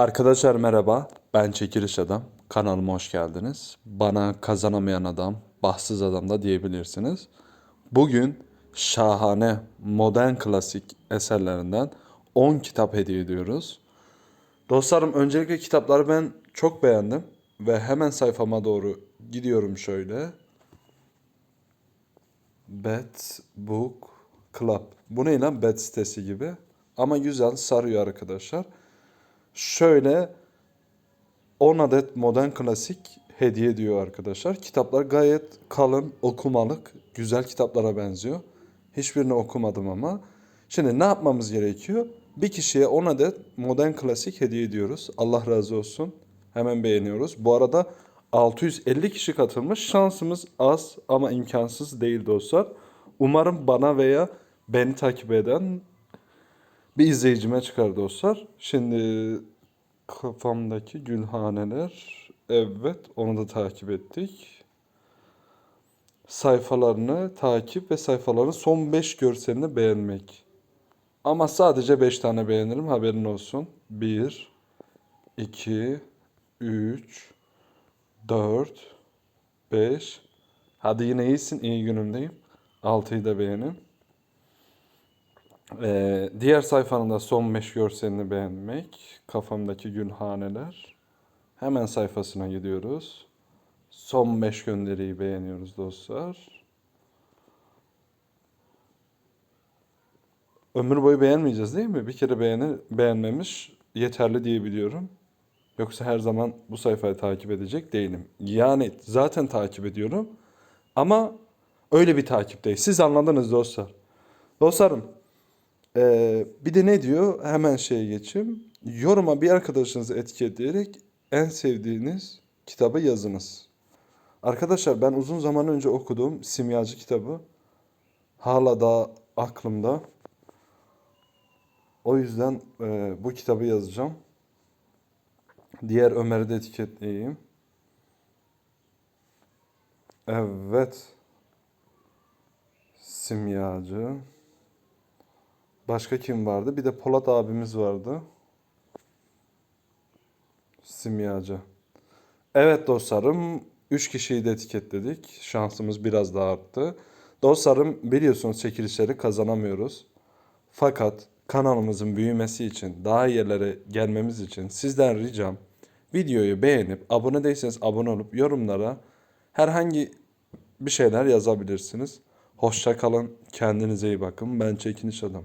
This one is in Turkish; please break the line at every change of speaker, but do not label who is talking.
Arkadaşlar merhaba, ben Çekiliş Adam. Kanalıma hoş geldiniz. Bana kazanamayan adam, bahtsız adam da diyebilirsiniz. Bugün şahane, modern klasik eserlerinden 10 kitap hediye ediyoruz. Dostlarım öncelikle kitapları ben çok beğendim ve hemen sayfama doğru gidiyorum şöyle. Bet Book Club. Bu ne lan? Bet sitesi gibi. Ama güzel, sarıyor arkadaşlar. Şöyle 10 adet modern klasik hediye ediyor arkadaşlar. Kitaplar gayet kalın, okumalık, güzel kitaplara benziyor. Hiçbirini okumadım ama. Şimdi ne yapmamız gerekiyor? Bir kişiye 10 adet modern klasik hediye ediyoruz. Allah razı olsun. Hemen beğeniyoruz. Bu arada 650 kişi katılmış. Şansımız az ama imkansız değil dostlar. Umarım bana veya beni takip eden bir izleyicime çıkar dostlar. Şimdi kafamdaki gülhaneler. Evet onu da takip ettik. Sayfalarını takip ve sayfaların son 5 görselini beğenmek. Ama sadece 5 tane beğenirim haberin olsun. 1, 2, 3, 4, 5. Hadi yine iyisin iyi günümdeyim. 6'yı da beğenin. Ee, diğer sayfanın da son 5 görselini beğenmek. Kafamdaki gülhaneler. Hemen sayfasına gidiyoruz. Son 5 gönderiyi beğeniyoruz dostlar. Ömür boyu beğenmeyeceğiz değil mi? Bir kere beğeni, beğenmemiş yeterli diyebiliyorum. Yoksa her zaman bu sayfayı takip edecek değilim. Yani zaten takip ediyorum. Ama öyle bir takip değil. Siz anladınız dostlar. Dostlarım ee, bir de ne diyor? Hemen şeye geçeyim. Yoruma bir arkadaşınızı etiketleyerek en sevdiğiniz kitabı yazınız. Arkadaşlar ben uzun zaman önce okuduğum Simyacı kitabı hala da aklımda. O yüzden e, bu kitabı yazacağım. Diğer Ömer'i de etiketleyeyim. Evet. Simyacı. Başka kim vardı? Bir de Polat abimiz vardı. Simyacı. Evet dostlarım, 3 kişiyi de etiketledik. Şansımız biraz daha arttı. Dostlarım biliyorsunuz çekilişleri kazanamıyoruz. Fakat kanalımızın büyümesi için, daha yerlere gelmemiz için sizden ricam videoyu beğenip, abone değilseniz abone olup yorumlara herhangi bir şeyler yazabilirsiniz. Hoşça kalın, kendinize iyi bakın. Ben Çekiniş Adam.